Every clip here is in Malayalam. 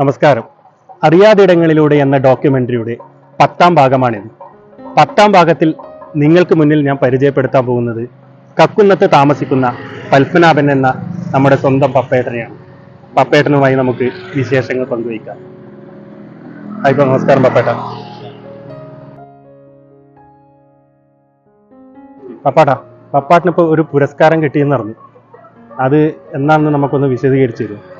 നമസ്കാരം. അറിയാതിടങ്ങളിലൂടെ എന്ന ഡോക്യുമെന്ററിയുടെ പത്താം ഭാഗമാണിത്. പത്താം ഭാഗത്തിൽ നിങ്ങൾക്ക് മുന്നിൽ ഞാൻ പരിചയപ്പെടുത്താൻ പോകുന്നത് കക്കുന്നത്ത് താമസിക്കുന്ന പത്മനാഭൻ എന്ന നമ്മുടെ സ്വന്തം പപ്പേട്ടനെയാണ്. പപ്പേട്ടനുമായി നമുക്ക് വിശേഷങ്ങൾ പങ്കുവയ്ക്കാം. ഹായ് നമസ്കാരം പപ്പേട്ട. പപ്പാട്ടാ പപ്പാട്ടിനിപ്പോ ഒരു പുരസ്കാരം കിട്ടിയെന്നറിഞ്ഞു അത് എന്നാണെന്ന് നമുക്കൊന്ന് വിശദീകരിച്ചു തരും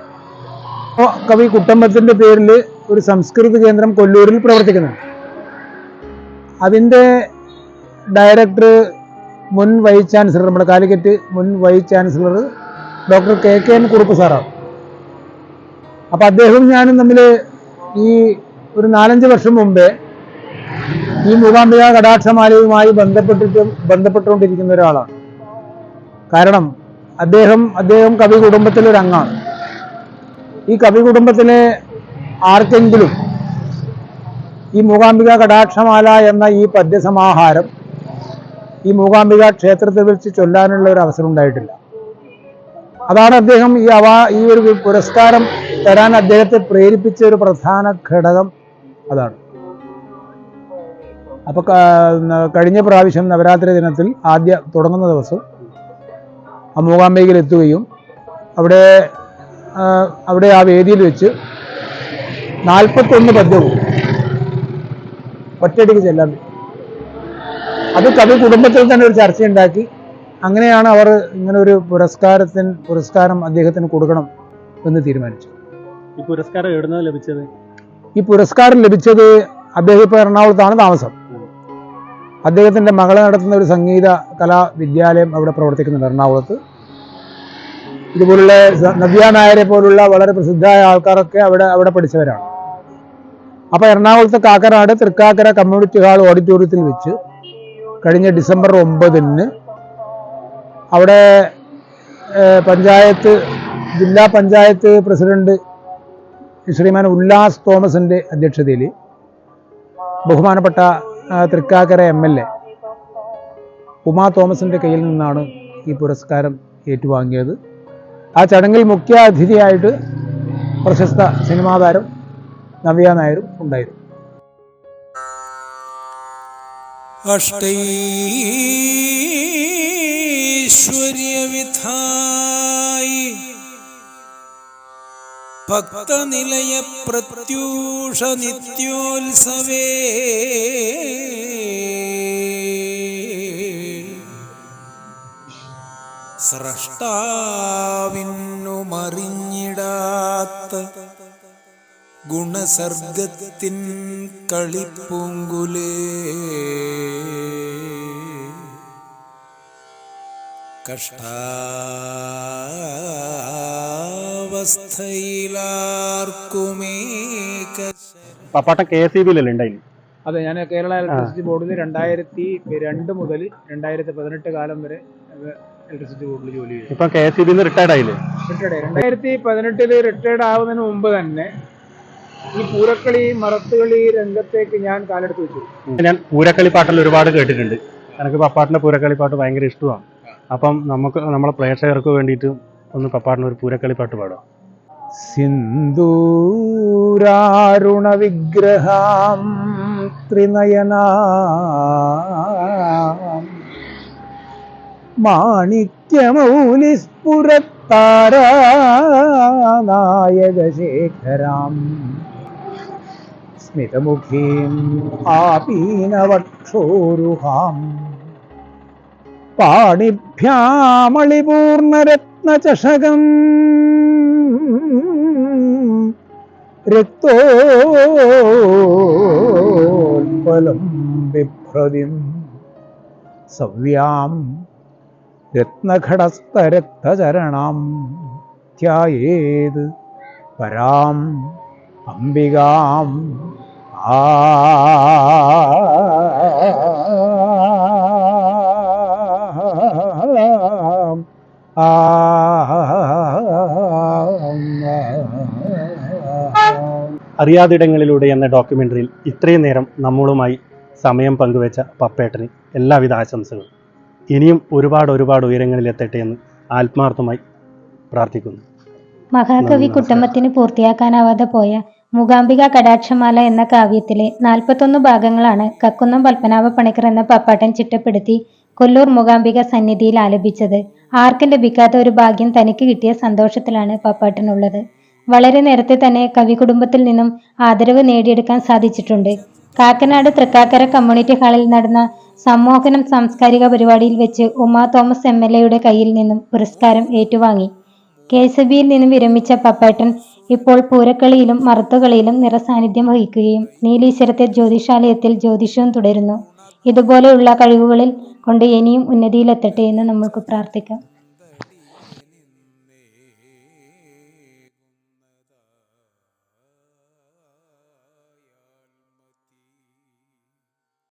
കവി കുട്ടമ്പത്തിന്റെ പേരിൽ ഒരു സംസ്കൃത കേന്ദ്രം കൊല്ലൂരിൽ പ്രവർത്തിക്കുന്നുണ്ട്. അതിന്റെ ഡയറക്ടർ മുൻ വൈസ് ചാൻസലർ നമ്മുടെ കാലിക്കറ്റ് മുൻ vice chancellor doctor K K N Kurup സാറാണ് അപ്പം അദ്ദേഹവും ഞാനും തമ്മിൽ ഈ ഒരു നാലഞ്ച് വർഷം മുമ്പേ ഈ മൂകാംബിക കടാക്ഷമാലയുമായി ബന്ധപ്പെട്ടിട്ട് ബന്ധപ്പെട്ടുകൊണ്ടിരിക്കുന്ന ഒരാളാണ്. കാരണം അദ്ദേഹം അദ്ദേഹം കവി കുടുംബത്തിലെ ഒരു അംഗമാണ്. ഈ കവി കുടുംബത്തിലെ ആർക്കെങ്കിലും ഈ മൂകാംബിക കടാക്ഷമാല എന്ന ഈ പദ്യസമാഹാരം ഈ മൂകാംബിക ക്ഷേത്രത്തിൽ വെച്ച് ചൊല്ലാനുള്ള ഒരു അവസരം ഉണ്ടായിട്ടില്ല. അതാണ് അദ്ദേഹം ഈ അവാ ഈ ഒരു പുരസ്കാരം തരാൻ അദ്ദേഹത്തെ പ്രേരിപ്പിച്ച ഒരു പ്രധാന ഘടകം. അതാണ്. അപ്പൊ കഴിഞ്ഞ പ്രാവശ്യം നവരാത്രി ദിനത്തിൽ ആദ്യ തുടങ്ങുന്ന ദിവസം ആ മൂകാംബികയിൽ എത്തുകയും അവിടെ അവിടെ ആ വേദിയിൽ വെച്ച് നാൽപ്പത്തൊന്ന് പദ്യവും ഒറ്റയടിക്ക് ചെല്ലാൻ അത് കവി കുടുംബത്തിൽ തന്നെ ഒരു ചർച്ചയുണ്ടാക്കി. അങ്ങനെയാണ് അവർ ഇങ്ങനെ ഒരു പുരസ്കാരത്തിന് പുരസ്കാരം അദ്ദേഹത്തിന് കൊടുക്കണം എന്ന് തീരുമാനിച്ചു. ഈ പുരസ്കാരം എവിടുന്ന ലഭിച്ചത്? ഈ പുരസ്കാരം ലഭിച്ചത് അദ്ദേഹം ഇപ്പോൾ എറണാകുളത്താണ് താമസം. അദ്ദേഹത്തിന്റെ മകളെ നടത്തുന്ന ഒരു സംഗീത കലാ വിദ്യാലയം അവിടെ പ്രവർത്തിക്കുന്നുണ്ട് എറണാകുളത്ത്. ഇതുപോലുള്ള സ- നായരെ പോലുള്ള വളരെ പ്രസിദ്ധമായ ആൾക്കാരൊക്കെ അവിടെ അവിടെ പഠിച്ചവരാണ്. അപ്പോൾ എറണാകുളത്തെ കാക്കനാട് തൃക്കാക്കര കമ്മ്യൂണിറ്റി ഹാൾ ഓഡിറ്റോറിയത്തിൽ വെച്ച് കഴിഞ്ഞ ഡിസംബർ ഒമ്പതിന് അവിടെ പഞ്ചായത്ത് ജില്ലാ പഞ്ചായത്ത് പ്രസിഡന്റ് ശ്രീമാൻ ഉല്ലാസ് തോമസിന്റെ അധ്യക്ഷതയിൽ ബഹുമാനപ്പെട്ട Thrikkakara M L A Uma തോമസിന്റെ കയ്യിൽ നിന്നാണ് ഈ പുരസ്കാരം ഏറ്റുവാങ്ങിയത്. ആ ചടങ്ങിൽ മുഖ്യ അതിഥിയായിട്ട് പ്രശസ്ത സിനിമാ താരം നവ്യ നായരും ഉണ്ടായിരുന്നു. അഷ്ടൈശ്വര്യവിധായി ഭക്തനിലയ പ്രത്യൂഷ നിത്യോത്സവേ സ്രഷ്ടാവിന്നു മറിഞ്ഞിടാത്ത ഗുണസർഗത്തിൻ കളിപ്പൂങ്കുലേ പാട്ടം പപ്പാട്ടൻ കെ എസ് ഇ ബിയിലല്ലേ ഉണ്ടായി അതെ ഞാൻ കേരള ഇലക്ട്രിസിറ്റി ബോർഡിൽ രണ്ടായിരത്തി രണ്ട് മുതൽ രണ്ടായിരത്തി പതിനെട്ട് കാലം വരെ ഇലക്ട്രിസിറ്റി ബോർഡിൽ ജോലി ചെയ്തു ഇപ്പൊ കെ എസ് ഇ ബിന്ന് റിട്ടയർഡ് ആയില്ലേ? റിട്ടയർഡ് രണ്ടായിരത്തി പതിനെട്ടിൽ റിട്ടയർഡ് ആവുന്നതിന് മുമ്പ് തന്നെ ഈ പൂരക്കളി മറത്തുകളി രംഗത്തേക്ക് ഞാൻ കാലെടുത്ത് വെച്ചു. ഞാൻ പൂരക്കളി പാട്ടിൽ ഒരുപാട് കേട്ടിട്ടുണ്ട്. എനിക്ക് പപ്പാട്ടിന്റെ പൂരക്കളി പാട്ട് ഭയങ്കര ഇഷ്ടമാണ്. അപ്പം നമുക്ക് നമ്മളെ പ്രേക്ഷകർക്ക് വേണ്ടിയിട്ട് ഒന്ന് പപ്പാട്ടിന് ഒരു പൂരക്കളി പാട്ട് പാടാം. സിന്ദൂരാരുണ വിഗ്രഹാം ത്രിനയനാ മാണിക്യമൗലിസ്ഫുരത്താരാനായകശേഖരാം സ്മിതമുഖീം ആപീനവക്ഷോരുഹാം. പാണിഭ്യാമളിപൂർണരത്നചഷകം. രക്തോൽപലം ബിഭ്രതിം സവ്യാം രത്നഘടസ്ഥരക്തചരണാം ധ്യായേത് പരാം അംബികാം. ആ. അറിയാതിടങ്ങളിലൂടെ എന്ന ഡോക്യുമെന്ററിയിൽ ഇത്രയും നേരം നമ്മളുമായി സമയം പങ്കുവെച്ച പപ്പേട്ടന് എല്ലാവിധ ആശംസകളും. ഇനിയും ഒരുപാട് ഒരുപാട് ഉയരങ്ങളിൽ എത്തട്ടെ എന്ന് ആത്മാർത്ഥമായി പ്രാർത്ഥിക്കുന്നു. മഹാകവി കുട്ടമ്മത്തിന് പൂർത്തിയാക്കാനാവാതെ പോയ മൂകാംബിക കടാക്ഷമാല എന്ന കാവ്യത്തിലെ നാൽപ്പത്തൊന്ന് ഭാഗങ്ങളാണ് കക്കുന്നം പത്മനാഭ പണിക്കർ എന്ന പപ്പാട്ടൻ ചിട്ടപ്പെടുത്തി കൊല്ലൂർ മൂകാംബിക സന്നിധിയിൽ ആലപിച്ചത്. ആർക്കും ലഭിക്കാത്ത ഒരു ഭാഗ്യം തനിക്ക് കിട്ടിയ സന്തോഷത്തിലാണ് പപ്പാട്ടനുള്ളത് വളരെ നേരത്തെ തന്നെ കവി കുടുംബത്തിൽ നിന്നും ആദരവ് നേടിയെടുക്കാൻ സാധിച്ചിട്ടുണ്ട്. കാക്കനാട് തൃക്കാക്കര കമ്മ്യൂണിറ്റി ഹാളിൽ നടന്ന സമ്മോഹനം സാംസ്കാരിക പരിപാടിയിൽ വെച്ച് ഉമാ തോമസ് എം എൽ എയുടെ കയ്യിൽ നിന്നും പുരസ്കാരം ഏറ്റുവാങ്ങി. കെ എസ് ബിയിൽ നിന്നും വിരമിച്ച പപ്പേട്ടൻ ഇപ്പോൾ പൂരക്കളിയിലും മറുത്തുകളിയിലും നിറസാന്നിധ്യം വഹിക്കുകയും നീലീശ്വരത്തെ ജ്യോതിഷാലയത്തിൽ ജ്യോതിഷവും തുടരുന്നു. ഇതുപോലെയുള്ള കഴിവുകളിൽ കൊണ്ട് ഇനിയും ഉന്നതിയിലെത്തട്ടെ എന്ന് നമ്മൾക്ക് പ്രാർത്ഥിക്കാം.